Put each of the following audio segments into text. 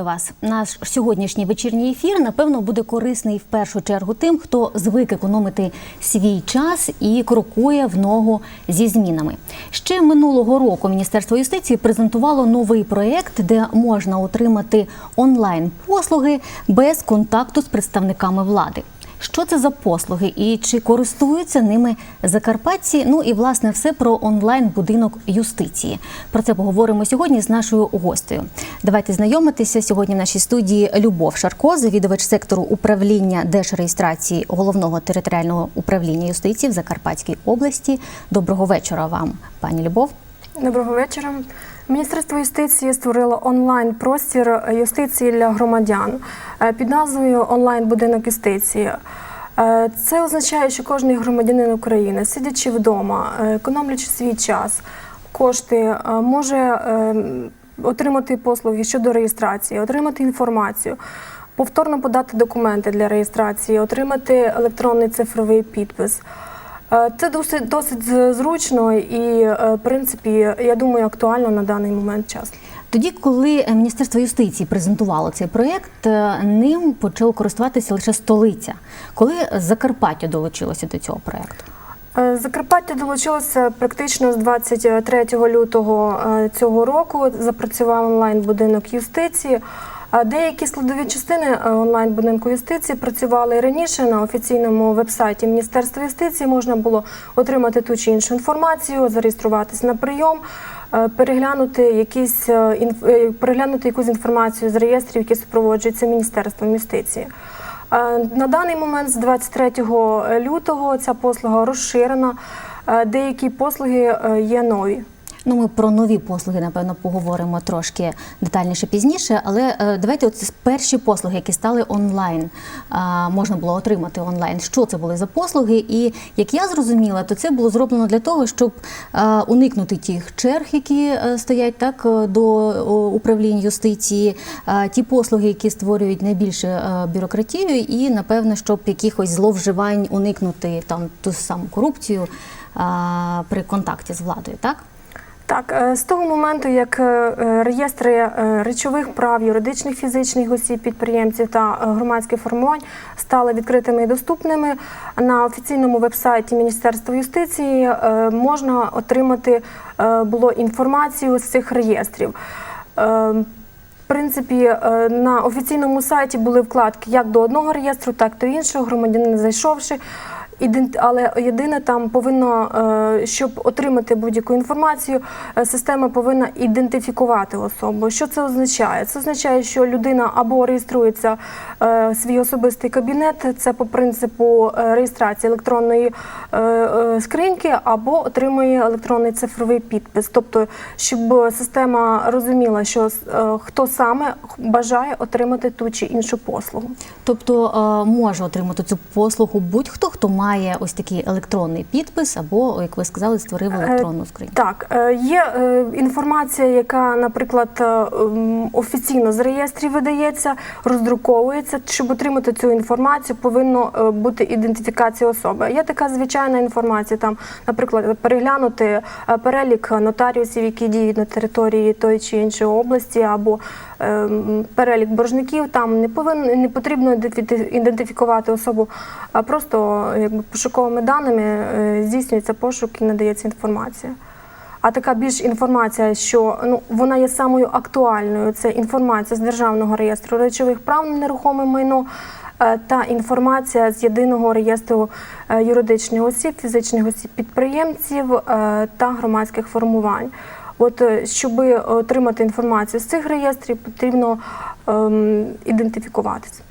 Вітаю вас. Наш сьогоднішній вечірній ефір напевно буде корисний в першу чергу тим, хто звик економити свій час і крокує в ногу зі змінами. Ще минулого року Міністерство юстиції презентувало новий проєкт, де можна отримати онлайн послуги без контакту з представниками влади. Що це за послуги і чи користуються ними закарпатці? Ну і власне все про онлайн будинок юстиції. Про це поговоримо сьогодні з нашою гостею. Давайте знайомитися сьогодні в нашій студії Любов Шарко, завідувач сектору управління держреєстрації головного територіального управління юстиції в Закарпатській області. Доброго вечора вам, пані Любов. Доброго вечора. Міністерство юстиції створило онлайн простір юстиції для громадян е, під назвою Онлайн будинок юстиції. Е, Це означає, що кожен громадянин України, сидячи вдома, е, економлячи свій час, кошти, може отримати послуги щодо реєстрації, отримати інформацію, повторно подати документи для реєстрації, отримати електронний цифровий підпис. Е, Це досить досить зручно і, е, в принципі, я думаю, актуально на даний момент час. Тоді, коли е, Міністерство юстиції презентувало цей проєкт, ним почало користуватися лише столиця. Коли Закарпаття долучилося до цього проєкту? Закарпаття долучилося практично з 23 лютого цього року. Запрацював онлайн будинок юстиції. Деякі складові частини е, онлайн будинку юстиції працювали раніше на офіційному вебсайті Міністерства юстиції. Можна було отримати ту чи іншу інформацію, зареєструватись на прийом, е, переглянути якісь е, переглянути якусь інформацію з реєстрів, які супроводжуються Міністерством юстиції. На даний момент з 23 лютого ця послуга розширена. Деякі послуги є нові. Ну, ми про нові послуги, напевно, поговоримо трошки детальніше пізніше. Але е, давайте от перші послуги, які стали онлайн, можна було отримати онлайн. Що це були за послуги? І як я зрозуміла, то це було зроблено для того, щоб е, уникнути тих черг, які е, стоять так е, до управління юстиції, е, ті послуги, які створюють найбільше е, бюрократію, і напевно, щоб якихось зловживань уникнути там ту саму корупцію е, при контакті з владою, так? Так, е, з того моменту, як е, е, реєстри речових прав юридичних фізичних осіб, підприємців та громадських формувань стали відкритими і доступними на офіційному вебсайті Міністерства юстиції можна отримати було інформацію з цих реєстрів. В принципі, на офіційному сайті були вкладки як до одного реєстру, так і до іншого. Громадянин зайшовши. Але єдине там повинно, е, щоб отримати будь-яку інформацію, е, система повинна ідентифікувати особу. Що це означає? Це означає, що людина або реєструється е, в свій особистий кабінет, це по принципу реєстрації електронної скриньки, або отримує електронний цифровий підпис. Тобто, щоб система розуміла, що хто саме бажає отримати ту чи іншу послугу. Тобто може отримати цю послугу будь-хто, хто має ось такий електронний підпис, або, як ви сказали, створив електронну скриньку. Так, е, є е, інформація, яка, наприклад, е, офіційно з реєстрів видається, роздруковується. Щоб отримати цю інформацію, повинно е, бути ідентифікація особи. Є така звичайна інформація, там, наприклад, переглянути е, перелік нотаріусів, які діють на території тої чи іншої області, або е, перелік боржників. Там не повинен не потрібно ідентифі- ідентифікувати особу, а просто якби пошуковими даними е, здійснюється пошук і надається інформація. А така більш інформація, що ну вона є самою актуальною. Це інформація з державного реєстру речових прав на нерухоме майно е, та інформація з єдиного реєстру е, юридичних осіб, фізичних осіб підприємців та громадських формувань. От щоб отримати інформацію з цих реєстрів, потрібно ем, ідентифікуватися.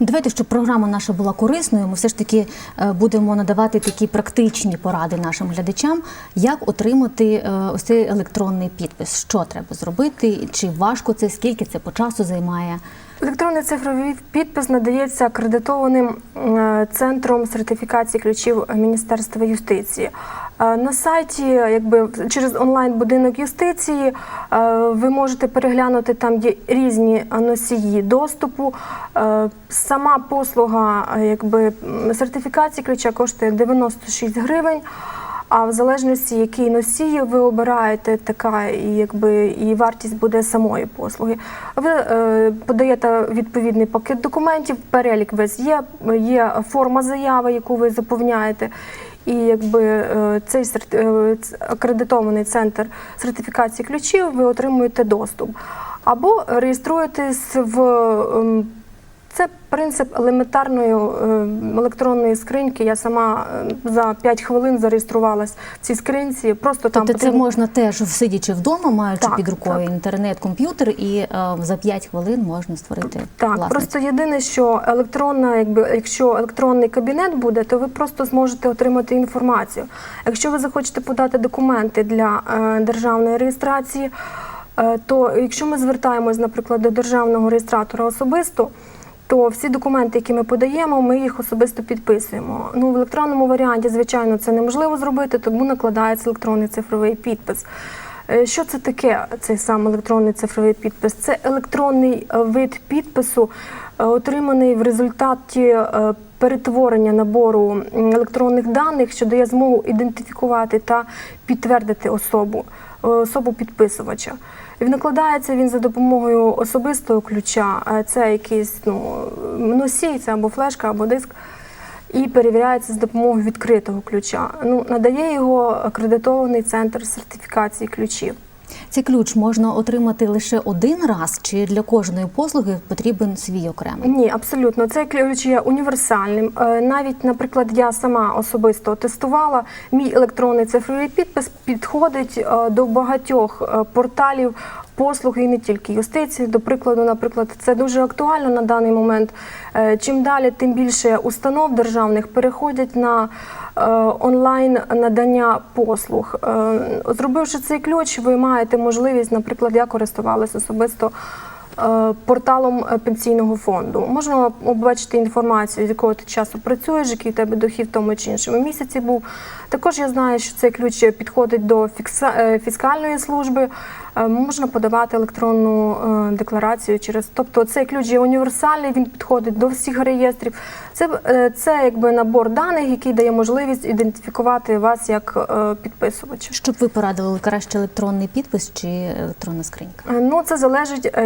Давайте, щоб програма наша була корисною, ми все ж таки е, будемо надавати такі практичні поради нашим глядачам, як отримати е, ось цей електронний підпис. Що треба зробити, чи важко це, скільки це по часу займає. Електронний цифровий підпис надається акредитованим е, центром сертифікації ключів Міністерства юстиції. Е, На сайті, якби через онлайн будинок юстиції, е, ви можете переглянути там є різні носії доступу. Сама послуга, якби сертифікації ключа коштує 96 гривень. А в залежності, який носій ви обираєте, така і якби і вартість буде самої послуги. Ви е, подаєте відповідний пакет документів, перелік весь є, є форма заяви, яку ви заповняєте. І якби е, цей е, акредитований центр сертифікації ключів, ви отримуєте доступ. Або реєструєтесь в ем, це принцип елементарної е, електронної скриньки. Я сама е, за 5 хвилин зареєструвалась в цій скринці. Просто там Тобто це потрібно- можна теж сидячи вдома, маючи Так, під рукою так. інтернет, комп'ютер, і е, за 5 хвилин можна створити Так, власне. просто єдине, що електронна, якби якщо електронний кабінет буде, то ви просто зможете отримати інформацію. Якщо ви захочете подати документи для е, державної реєстрації, е, то якщо ми звертаємось, наприклад, до державного реєстратора особисто. То всі документи, які ми подаємо, ми їх особисто підписуємо. Ну в електронному варіанті, звичайно, це неможливо зробити, тому накладається електронний цифровий підпис. Е, Що це таке, цей сам електронний цифровий підпис? Це електронний е, вид підпису, е, отриманий в результаті перетворення набору електронних даних, що дає змогу ідентифікувати та підтвердити особу, особу підписувача. Він накладається він за допомогою особистого ключа. Це якийсь ну, носій, це або флешка, або диск. І перевіряється з допомогою відкритого ключа. Ну, надає його акредитований центр сертифікації ключів. Цей ключ можна отримати лише один раз, чи для кожної послуги потрібен свій окремий? Ні, абсолютно. Цей ключ є універсальним. Е, Навіть, наприклад, я сама особисто тестувала. Мій електронний цифровий підпис підходить е, до багатьох е, порталів послуг і не тільки юстиції. До прикладу, наприклад, це дуже актуально на даний момент. Чим далі, тим більше установ державних переходять на онлайн надання послуг. Е, Зробивши цей ключ, ви маєте можливість, наприклад, я користувалася особисто е, порталом е, пенсійного фонду. Можна побачити інформацію, з якого ти часу працюєш, який у тебе дохід в тому чи іншому місяці був. Також я знаю, що цей ключ підходить до е, фіскальної служби. Е, Можна подавати електронну е, декларацію через. Тобто цей ключ є універсальний, він підходить до всіх реєстрів. Це, е, це якби набор даних, який дає можливість ідентифікувати вас як підписувача. Щоб ви порадили краще електронний підпис чи електронна скринька? Ну, це залежить,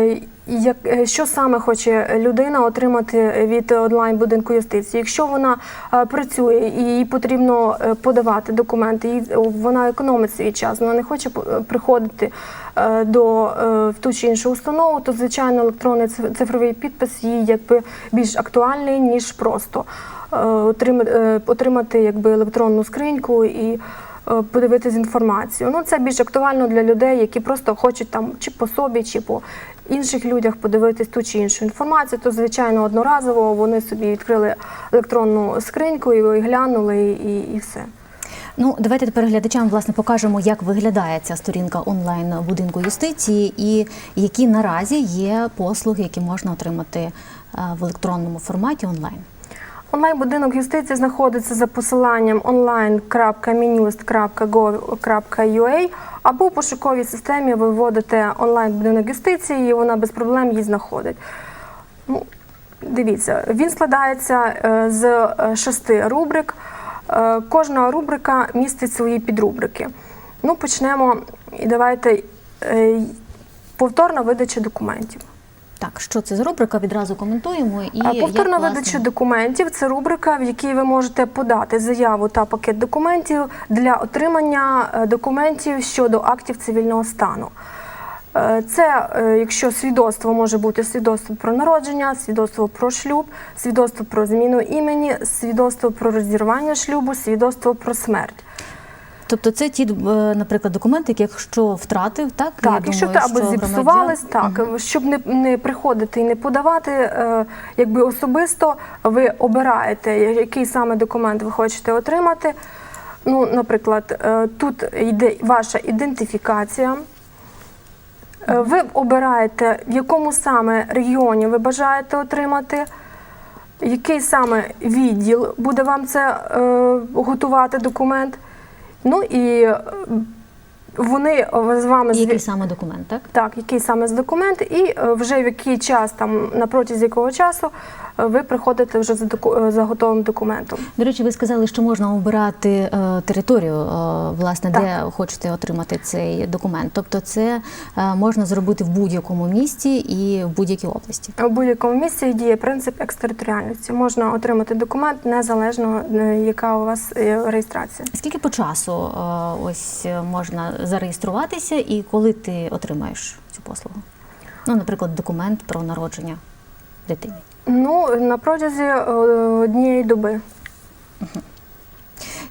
як, е, що саме хоче людина отримати від онлайн будинку юстиції. Якщо вона е, працює і їй потрібно е, подавати документи, їй- вона економить свій час, вона не хоче приходити до в ту чи іншу установу, то звичайно електронний циф- цифровий підпис їй якби більш актуальний ніж просто отримати, отримати якби електронну скриньку і подивитись інформацію. Ну це більш актуально для людей, які просто хочуть там чи по собі, чи по інших людях подивитись ту чи іншу інформацію. То звичайно одноразово вони собі відкрили електронну скриньку і глянули, і, і все. Ну, давайте тепер глядачам власне покажемо, як виглядає ця сторінка онлайн будинку юстиції і які наразі є послуги, які можна отримати е, в електронному форматі онлайн. Онлайн-будинок юстиції знаходиться за посиланням online.minust.gov.ua або в пошуковій системі ви вводите онлайн-будинок юстиції і вона без проблем її знаходить. Ну, дивіться, він складається е, з е, шести рубрик. Е, Кожна рубрика містить свої підрубрики. Ну, почнемо і давайте повторна видача документів. Так, що це за рубрика? Відразу коментуємо. І Повторна як, власне, видача документів це рубрика, в якій ви можете подати заяву та пакет документів для отримання е, документів щодо актів цивільного стану. Е, Це е, якщо свідоцтво може бути свідоцтво про народження, свідоцтво про шлюб, свідоцтво про зміну імені, свідоцтво про розірвання шлюбу, свідоцтво про смерть. Тобто це ті, е, наприклад, документи, які якщо втратив, так? Так, якщо думаю, або що зіпсувались, громадян- так щоб не, не приходити і не подавати, е, якби особисто ви обираєте, який саме документ ви хочете отримати. Ну, наприклад, е, тут йде ваша ідентифікація. Ви обираєте, в якому саме регіоні ви бажаєте отримати, який саме відділ буде вам це е, готувати документ. Ну і е, Вони е, з вами який саме документ, так? Так, який саме з документ, і е, вже в який час, там на протязі якого часу е, ви приходите вже за, доку- за готовим документом. До речі, ви сказали, що можна обирати е, територію, е, власне, де хочете отримати цей документ. Тобто, це е, можна зробити в будь-якому місті і в будь-якій області. У будь-якому місці діє принцип екстериторіальності. Можна отримати документ незалежно, яка у вас реєстрація. Скільки по часу е, ось можна зареєструватися, і коли ти отримаєш цю послугу? Ну, наприклад, документ про народження дитини. Ну, на протязі е, однієї доби.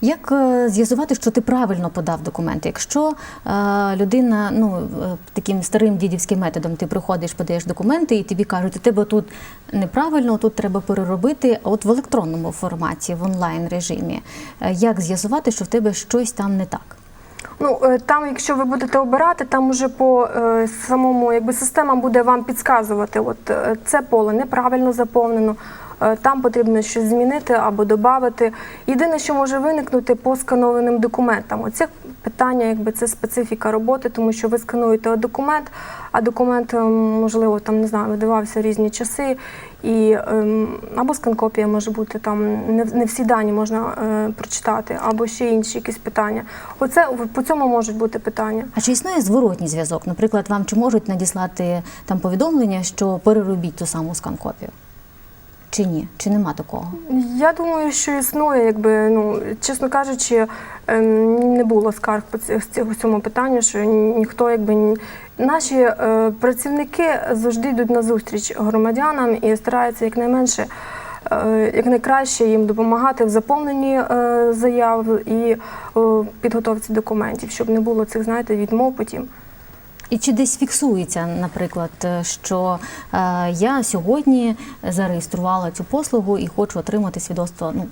Як е, з'ясувати, що ти правильно подав документи? Якщо е, людина ну таким старим дідівським методом ти приходиш, подаєш документи, і тобі кажуть, у тебе тут неправильно, тут треба переробити. От в електронному форматі, в онлайн режимі, як з'ясувати, що в тебе щось там не так? Ну е, там, якщо ви будете обирати, там уже по е, самому якби система буде вам підказувати, от е, це поле неправильно заповнено. е, Там потрібно щось змінити або додати. Єдине, що може виникнути по сканованим документам. Оце питання, якби це специфіка роботи, тому що ви скануєте документ, а документ, ем, можливо, там не знаю, видавався різні часи, і ем, або сканкопія може бути там не, не всі дані можна е, прочитати, або ще інші якісь питання. Оце по цьому можуть бути питання. А чи існує зворотній зв'язок? Наприклад, вам чи можуть надіслати там повідомлення, що переробіть ту саму скан-копію? Чи ні? Чи нема такого? Я думаю, що існує, якби ну чесно кажучи, ем, не було скарг по цьому питанню, що ніхто, якби ні. Наші е, працівники завжди йдуть на зустріч громадянам і стараються якнайменше. е, Якнайкраще їм допомагати в заповненні е, заяв і е, підготовці документів, щоб не було цих, знаєте, відмов потім. І чи десь фіксується, наприклад, е, що е, я сьогодні зареєструвала цю послугу і хочу отримати свідоцтво? Ну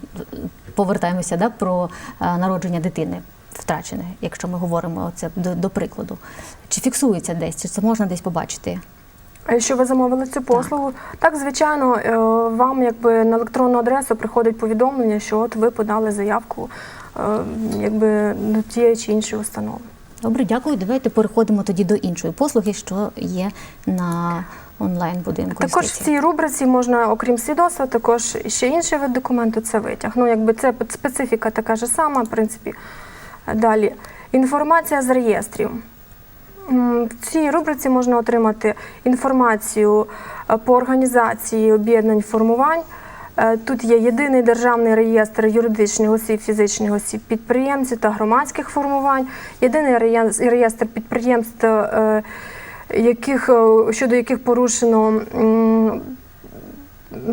повертаємося да, про е, народження дитини втрачене, якщо ми говоримо це до, до прикладу. Чи фіксується десь? Чи це можна десь побачити? А Якщо ви замовили цю послугу, так, звичайно, е, вам якби на електронну адресу приходить повідомлення, що от ви подали заявку якби до тієї чи іншої установи. Добре, дякую. Давайте переходимо тоді до іншої послуги, що є на онлайн будинку. Також в цій рубриці можна, окрім свідоцтва, також ще інший вид документу це витяг. Ну, якби це специфіка така ж сама, в принципі. Далі. Інформація з реєстрів. В цій рубриці можна отримати інформацію е, по організації об'єднань формувань. Е, Тут є єдиний державний реєстр юридичних осіб, фізичних осіб, підприємців та громадських формувань, єдиний реєс- реєстр підприємств, е, яких, е, щодо яких порушено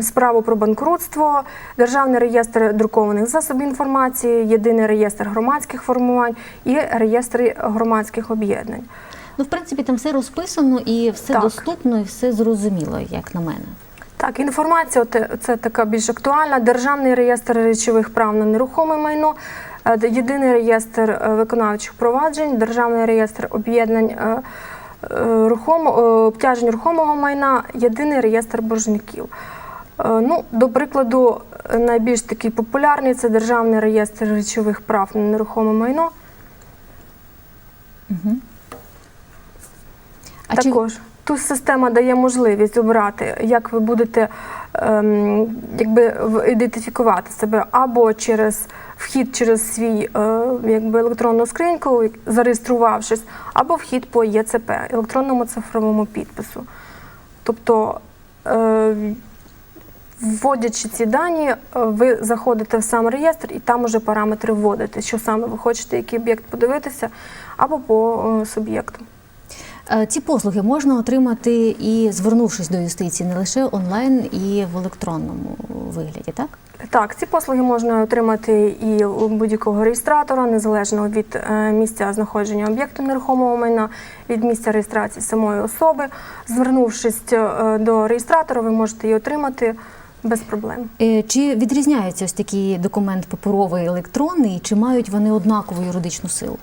справу про банкрутство, державний реєстр друкованих засобів інформації, єдиний реєстр громадських формувань і реєстр громадських об'єднань. Ну, в принципі, там все розписано і все Так. доступно, і все зрозуміло, як на мене. Так, інформація це така більш актуальна. Державний реєстр речових прав на нерухоме майно, е, єдиний реєстр е, виконавчих проваджень, державний реєстр об'єднань е, рухомо, е, обтяжень рухомого майна, єдиний реєстр боржників. Ну, до прикладу, найбільш такий популярний це державний реєстр речових прав на нерухоме майно. А чи Також тут система дає можливість обрати, як ви будете ем, якби ідентифікувати себе або через вхід через свій е, якби електронну скриньку, зареєструвавшись, або вхід по ЄЦП електронному цифровому підпису. Тобто, е, вводячи ці дані, е, ви заходите в сам реєстр і там уже параметри вводите, що саме ви хочете, який об'єкт подивитися, або по е, суб'єкту. Е, Ці послуги можна отримати і звернувшись до юстиції, не лише онлайн і в електронному вигляді, так? Так, ці послуги можна отримати і у будь-якого реєстратора, незалежно від е, місця знаходження об'єкту нерухомого майна, від місця реєстрації самої особи. Звернувшись е, до реєстратора, ви можете її отримати без проблем. Чи відрізняється ось такий документ паперовий електронний, чи мають вони однакову юридичну силу?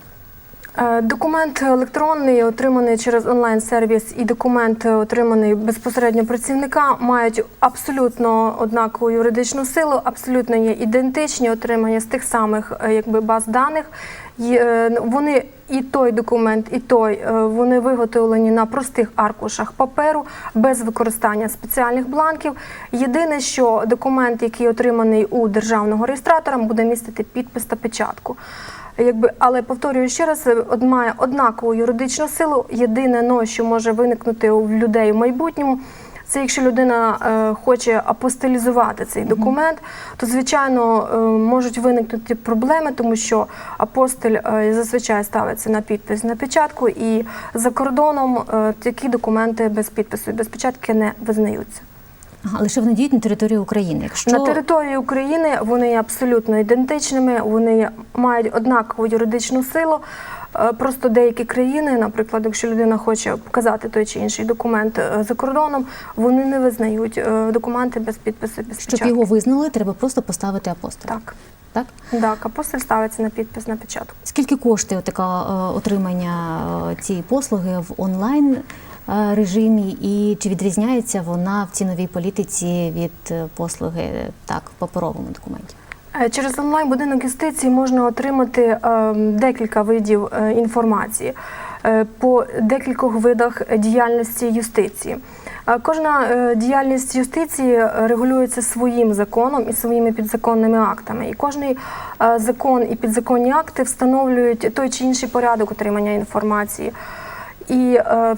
Е, Документ електронний, отриманий через онлайн-сервіс, і документ, е, отриманий безпосередньо працівника, мають абсолютно однакову юридичну силу, абсолютно є ідентичні, отримання з тих самих е, якби, баз даних. Е, Вони і той документ, і той вони виготовлені на простих аркушах паперу без використання спеціальних бланків. Єдине, що документ, який отриманий у державного реєстратора, буде містити підпис та печатку. Якби, але повторюю ще раз, од- має однакову юридичну силу. Єдине, но, що може виникнути у людей в майбутньому, це якщо людина е, хоче апостилізувати цей документ, то звичайно е, можуть виникнути проблеми, тому що апостиль е, зазвичай ставиться на підпис на печатку, і за кордоном е, такі документи без підпису і без печатки не визнаються. Ага, лише вони діють на території України. Якщо На території України вони є абсолютно ідентичними, вони мають однакову юридичну силу. Е, Просто деякі країни, наприклад, якщо людина хоче показати той чи інший документ е, за кордоном, вони не визнають е, документи без підпису, без щоб печатки. його визнали, треба просто поставити апостиль. Так, так? так, апостиль ставиться на підпис на печатку. Скільки коштує така отримання цієї послуги в онлайн режимі, і чи відрізняється вона в ціновій політиці від е, послуги е, так в паперовому документі? Е, Через онлайн будинок юстиції можна отримати е, декілька видів е, інформації е, по декількох видах діяльності юстиції. Е, Кожна е, діяльність юстиції е, регулюється своїм законом і своїми підзаконними актами. І кожний е, закон і підзаконні акти встановлюють той чи інший порядок отримання інформації. І е,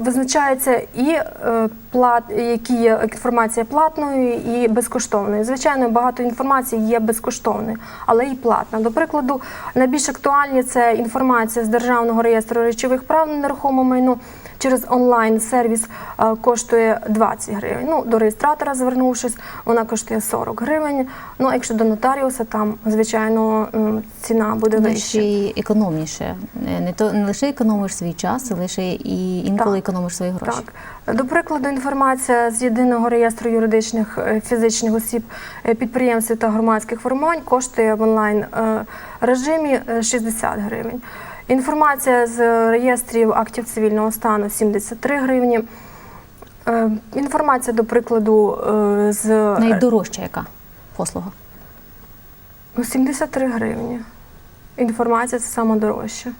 визначається і е, плат, які є інформація платною і безкоштовною. Звичайно, багато інформації є безкоштовною, але і платна. До прикладу, найбільш актуальні це інформація з державного реєстру речових прав на нерухоме майно. Через онлайн сервіс е, коштує 20 гривень. Ну, до реєстратора звернувшись, вона коштує 40 гривень. Ну, а якщо до нотаріуса, там звичайно ціна буде вища. ще економніше. Е, Не то не лише економиш свій час, а лише і інколи Так. економиш свої гроші. Так. До прикладу, інформація з єдиного реєстру юридичних е, фізичних осіб, підприємств та громадських формувань коштує в онлайн режимі е, 60 гривень. Інформація з реєстрів актів цивільного стану 73 гривні. Е, Інформація, до прикладу, е, з Найдорожча яка послуга? ну, 73 гривні. Інформація це саме дорожче.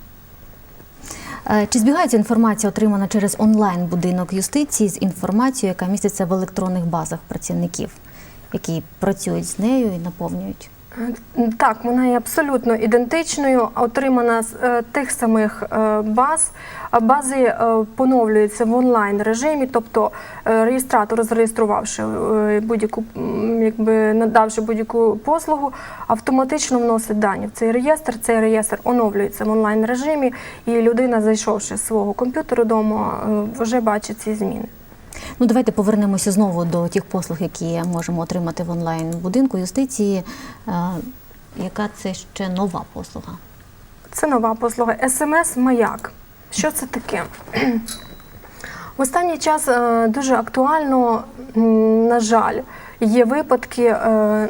Е, Чи збігається інформація, отримана через онлайн будинок юстиції, з інформацією, яка міститься в електронних базах працівників, які працюють з нею і наповнюють? Е, Так, вона є абсолютно ідентичною, отримана з е, тих самих е, баз. Бази поновлюються в онлайн режимі, тобто реєстратор, зареєструвавши будь-яку, якби надавши будь-яку послугу, автоматично вносить дані в цей реєстр. Цей реєстр оновлюється в онлайн режимі, і людина, зайшовши з свого комп'ютеру вдома, е, вже бачить ці зміни. Ну, давайте повернемося знову до тих послуг, які можемо отримати в онлайн будинку юстиції. Е, Яка це ще нова послуга? Це нова послуга СМС-маяк. Що це таке? В останній час е, дуже актуально, на жаль, є випадки е,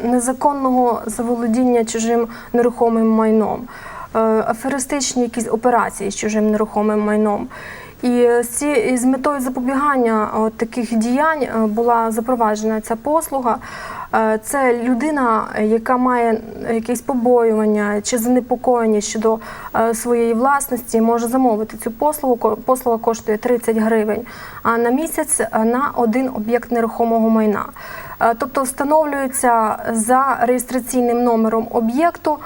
незаконного заволодіння чужим нерухомим майном, аферистичні якісь операції з чужим нерухомим майном. І з, метою запобігання от таких діянь е, була запроваджена ця послуга. Е, Це людина, яка має якесь побоювання чи занепокоєння щодо е, своєї власності, може замовити цю послугу. Послуга коштує 30 гривень, а на місяць е, на один об'єкт нерухомого майна. Е, Тобто встановлюється за реєстраційним номером об'єкту.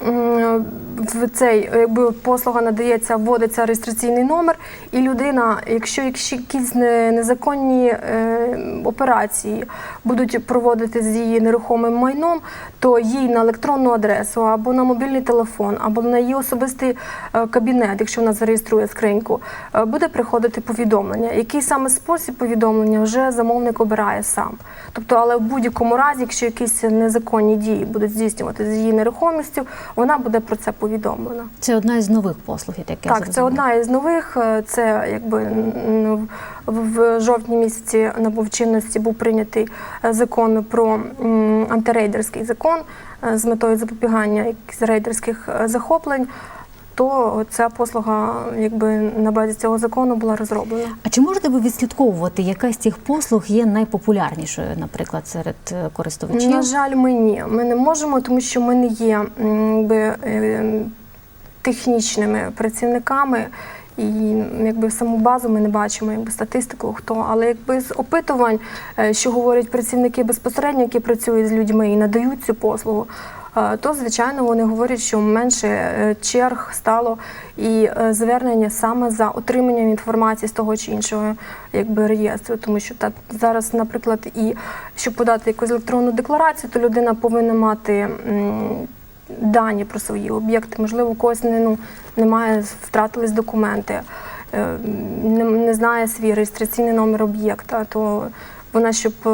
В цей якби послуга надається, вводиться реєстраційний номер, і людина, якщо якщо якісь незаконні е, операції будуть проводити з її нерухомим майном, то їй на електронну адресу або на мобільний телефон, або на її особистий е, кабінет, якщо вона зареєструє скриньку, е, буде приходити повідомлення. Який саме спосіб повідомлення вже замовник обирає сам. Тобто, але в будь-якому разі, якщо якісь незаконні дії будуть здійснювати з її нерухомістю, вона буде про це повідомлена. Це одна із нових послуг, як я Так, це одна із нових. е, Це якби в жовтні місяці набув чинності був прийнятий е, закон про антирейдерський закон е, з метою запобігання рейдерських захоплень. То ця послуга, якби на базі цього закону, була розроблена. А чи можете ви відслідковувати, яка з цих послуг є найпопулярнішою, наприклад, серед е, користувачів? На жаль, ми ні. Ми не можемо, тому що ми не є якби, е, технічними працівниками. І якби саму базу ми не бачимо, якби статистику, хто. Але якби з опитувань, е, що говорять працівники безпосередньо, які працюють з людьми і надають цю послугу, то звичайно вони говорять, що менше е, черг стало і е, звернення саме за отриманням інформації з того чи іншого якби реєстру. Тому що так зараз, наприклад, і щоб подати якусь електронну декларацію, то людина повинна мати. Дані про свої об'єкти, можливо, у когось не, ну, немає, втратились документи, е, не, не знає свій реєстраційний номер об'єкта, то вона, щоб е,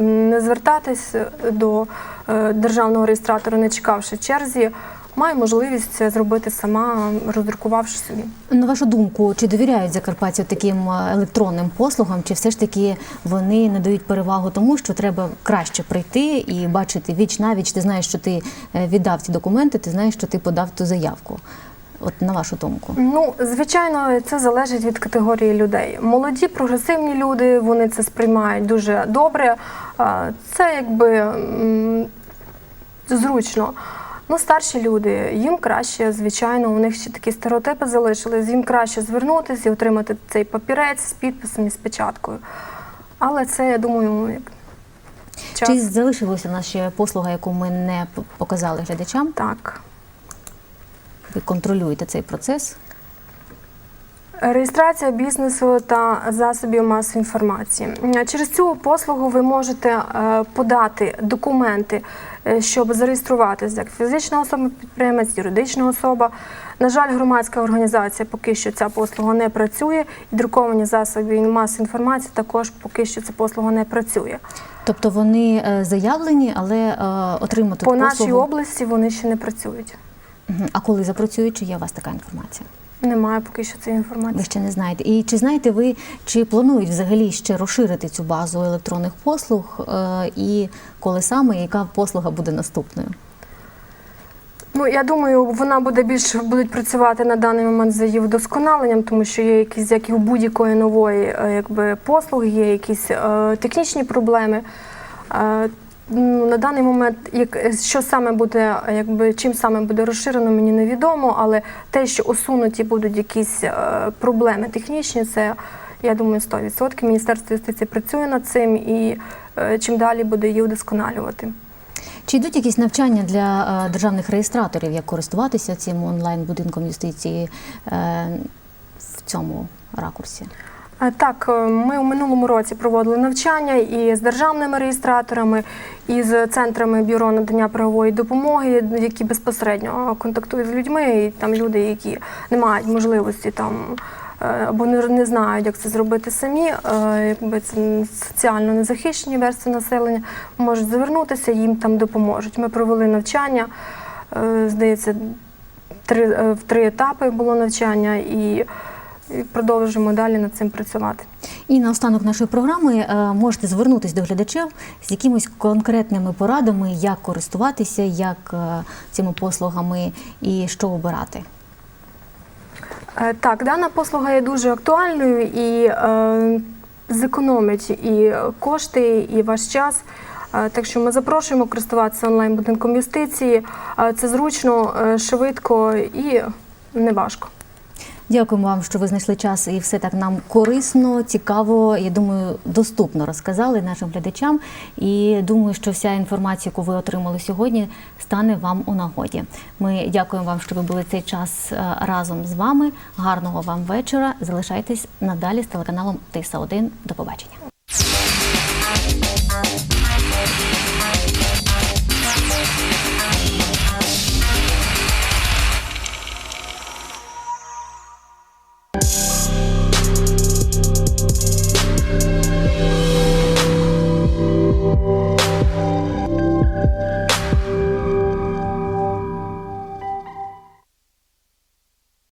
не звертатись до е, державного реєстратора, не чекавши черзі, має можливість це зробити сама, роздрукувавши собі. На вашу думку, чи довіряють закарпатці таким е, електронним послугам, чи все ж таки вони надають перевагу тому, що треба краще прийти і бачити віч на віч, ти знаєш, що ти віддав ці документи, ти знаєш, що ти подав ту заявку. От на вашу думку. Ну, звичайно, це залежить від категорії людей. Молоді, прогресивні люди, вони це сприймають дуже добре. Це якби зручно. Ну, старші люди, їм краще, звичайно, у них ще такі стереотипи залишились, їм краще звернутися і отримати цей папірець з підписом і з печаткою. Але це, я думаю, як час. Чи залишилася ще послуга, яку ми не показали глядачам? Так. Ви контролюєте цей процес? Реєстрація бізнесу та засобів масової інформації. Через цю послугу ви можете е, подати документи, е, щоб зареєструватися як фізична особа-підприємець, юридична особа. На жаль, громадська організація поки що ця послуга не працює, і друковані засоби масової інформації також поки що ця послуга не працює. Тобто вони е, заявлені, але отримати По послугу... нашій області вони ще не працюють. А коли запрацюють, чи є у вас така інформація? Немає поки що цієї інформації. Ви ще не знаєте. І чи знаєте ви, чи планують взагалі ще розширити цю базу електронних послуг, е, і коли саме яка послуга буде наступною? Ну, я думаю, вона буде більше будуть працювати на даний момент за її вдосконаленням, тому що є якісь, як і у будь-якої нової е, якби, послуги, є якісь е, технічні проблеми. Е, на даний момент, як, що саме буде, е, якби, чим саме буде розширено, мені невідомо, але те, що усунуті будуть якісь е, проблеми технічні, це, я думаю, 100%. Міністерство юстиції працює над цим і е, чим далі буде її удосконалювати. Чи йдуть якісь навчання для е, державних реєстраторів, як користуватися цим онлайн будинком юстиції е, в цьому ракурсі? Е, Так, е, ми у минулому році проводили навчання і з державними реєстраторами, і з центрами бюро надання правової допомоги, які безпосередньо контактують з людьми, і там люди, які не мають можливості там. е, Або не, знають, як це зробити самі, якби це соціально незахищені верстви населення можуть звернутися, їм там допоможуть. Ми провели навчання, здається, три, в три етапи було навчання, і, і продовжимо далі над цим працювати. І на останок нашої програми е, можете звернутися до глядачів з якимись конкретними порадами, як користуватися, як е, цими послугами і що обирати. Е, Так, дана послуга є дуже актуальною і е, зекономить і кошти, і ваш час. Так що ми запрошуємо користуватися онлайн будинком юстиції. Це зручно, швидко і неважко. Дякуємо вам, що ви знайшли час і все так нам корисно, цікаво. Я думаю, доступно розказали нашим глядачам. І думаю, що вся інформація, яку ви отримали сьогодні, стане вам у нагоді. Ми дякуємо вам, що ви були цей час е, разом з вами. Гарного вам вечора. Залишайтесь надалі з телеканалом Тиса 1 До побачення.